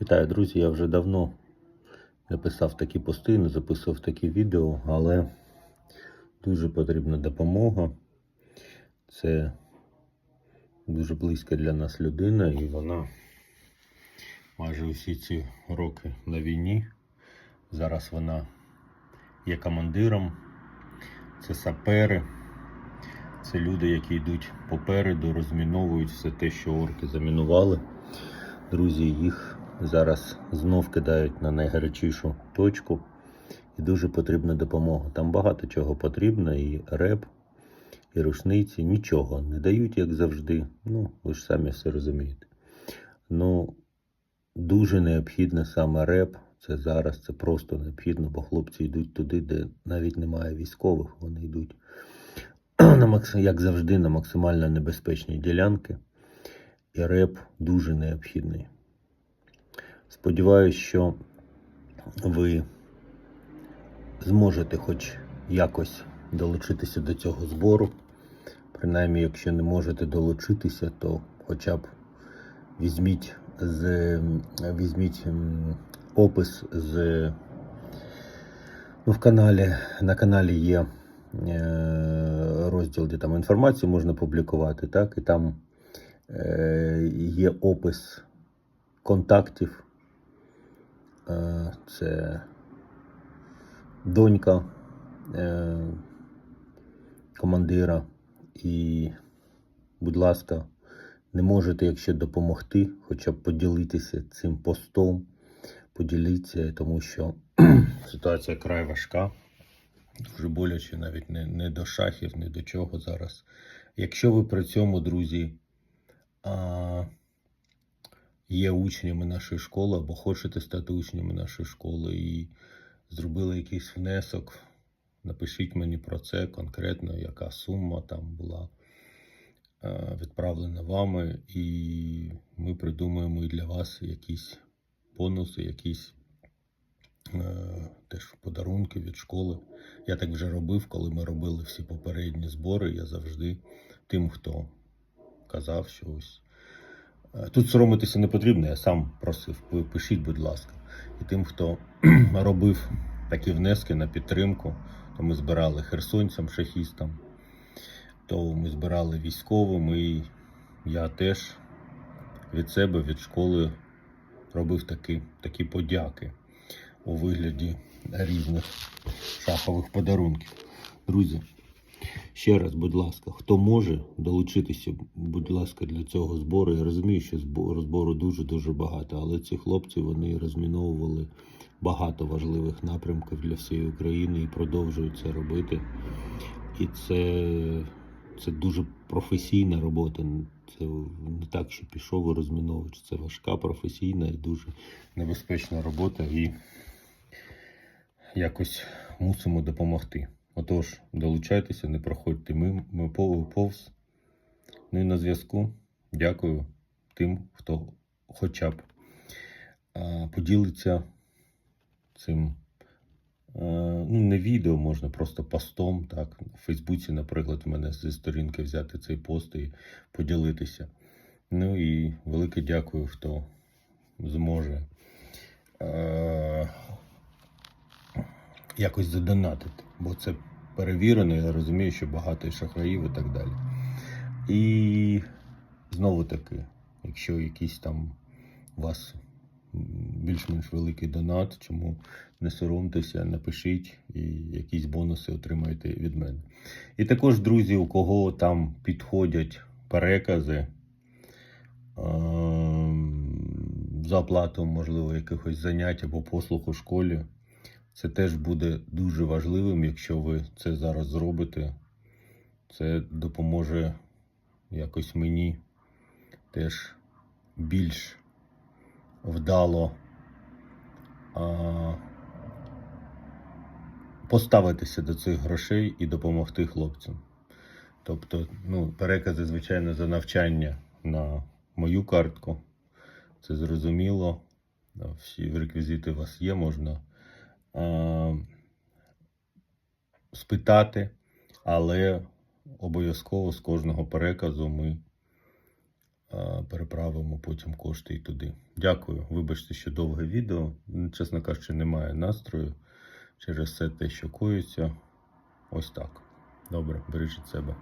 Вітаю, друзі! Я вже давно не писав такі пости, не записував такі відео, але дуже потрібна допомога. Це дуже близька для нас людина, і вона майже усі ці роки на війні. Зараз вона є командиром, це сапери, це люди, які йдуть попереду, розміновують все те, що орки замінували. Друзі, їх зараз знов кидають на найгарячішу точку. І дуже потрібна допомога. Там багато чого потрібно, і реп, і рушниці, нічого не дають, як завжди. Ну, ви ж самі все розумієте. Ну, дуже необхідно саме реп. Це зараз, це просто необхідно, бо хлопці йдуть туди, де навіть немає військових, вони йдуть, як завжди, на максимально небезпечні ділянки. І реп дуже необхідний. Сподіваюсь, що ви зможете хоч якось долучитися до цього збору. Принаймні, якщо не можете долучитися, то хоча б візьміть з візьміть опис з ну, в каналі. На каналі є е, розділ, де там інформацію можна публікувати, так, і там е, є опис контактів. Е, Це донька е, командира. І, будь ласка, не можете, якщо допомогти, хоча б поділитися цим постом, поділіться, тому що ситуація край важка. Дуже боляче навіть не, не до шахів, не до чого зараз. Якщо ви при цьому, друзі, а, є учнями нашої школи або хочете стати учнями нашої школи і зробили якийсь внесок, напишіть мені про це конкретно, яка сума там була е, відправлена вами, і ми придумаємо і для вас якісь бонуси, якісь е, теж подарунки від школи. Я так вже робив, коли ми робили всі попередні збори. Я завжди тим, хто казав, що ось. Е, Тут соромитися не потрібно, я сам просив, ви пишіть, будь ласка. І тим, хто робив такі внески на підтримку, то ми збирали херсонцям, шахістам, то ми збирали військовим, і я теж від себе, від школи робив такі, такі подяки у вигляді різних шахових подарунків. Друзі, ще раз, будь ласка, хто може долучитися, будь ласка, для цього збору. Я розумію, що збо- збору дуже-дуже багато, але ці хлопці вони розміновували багато важливих напрямків для всієї України і продовжують це робити. І це, це дуже професійна робота. Це не так, що пішов і розміновувач. Це важка, професійна і дуже небезпечна робота. І якось мусимо допомогти. Отож, долучайтеся, не проходьте ми, ми повз. Ну і на зв'язку. Дякую тим, хто хоча б поділиться цим. Ну, не відео можна, просто постом. Так. В Фейсбуці, наприклад, в мене зі сторінки взяти цей пост і поділитися. Ну і велике дякую, хто зможе. Якось задонатити, бо це перевірено, я розумію, що багато шахраїв і так далі. І знову таки, якщо якийсь там у вас більш-менш великий донат, чому не соромтеся, напишіть і якісь бонуси отримаєте від мене. І також, друзі, у кого там підходять перекази ем, за оплату, можливо, якихось занять або послуг у школі. Це теж буде дуже важливим, якщо ви це зараз зробите. Це допоможе якось мені теж більш вдало а, поставитися до цих грошей і допомогти хлопцям. Тобто, ну, перекази, звичайно, за навчання на мою картку. Це зрозуміло. Всі реквізити у вас є, можна спитати, але обов'язково з кожного переказу ми переправимо потім кошти і туди. Дякую. Вибачте, що довге відео. Чесно кажучи, немає настрою через все те, що коїться. Ось так. Добре, бережіть себе.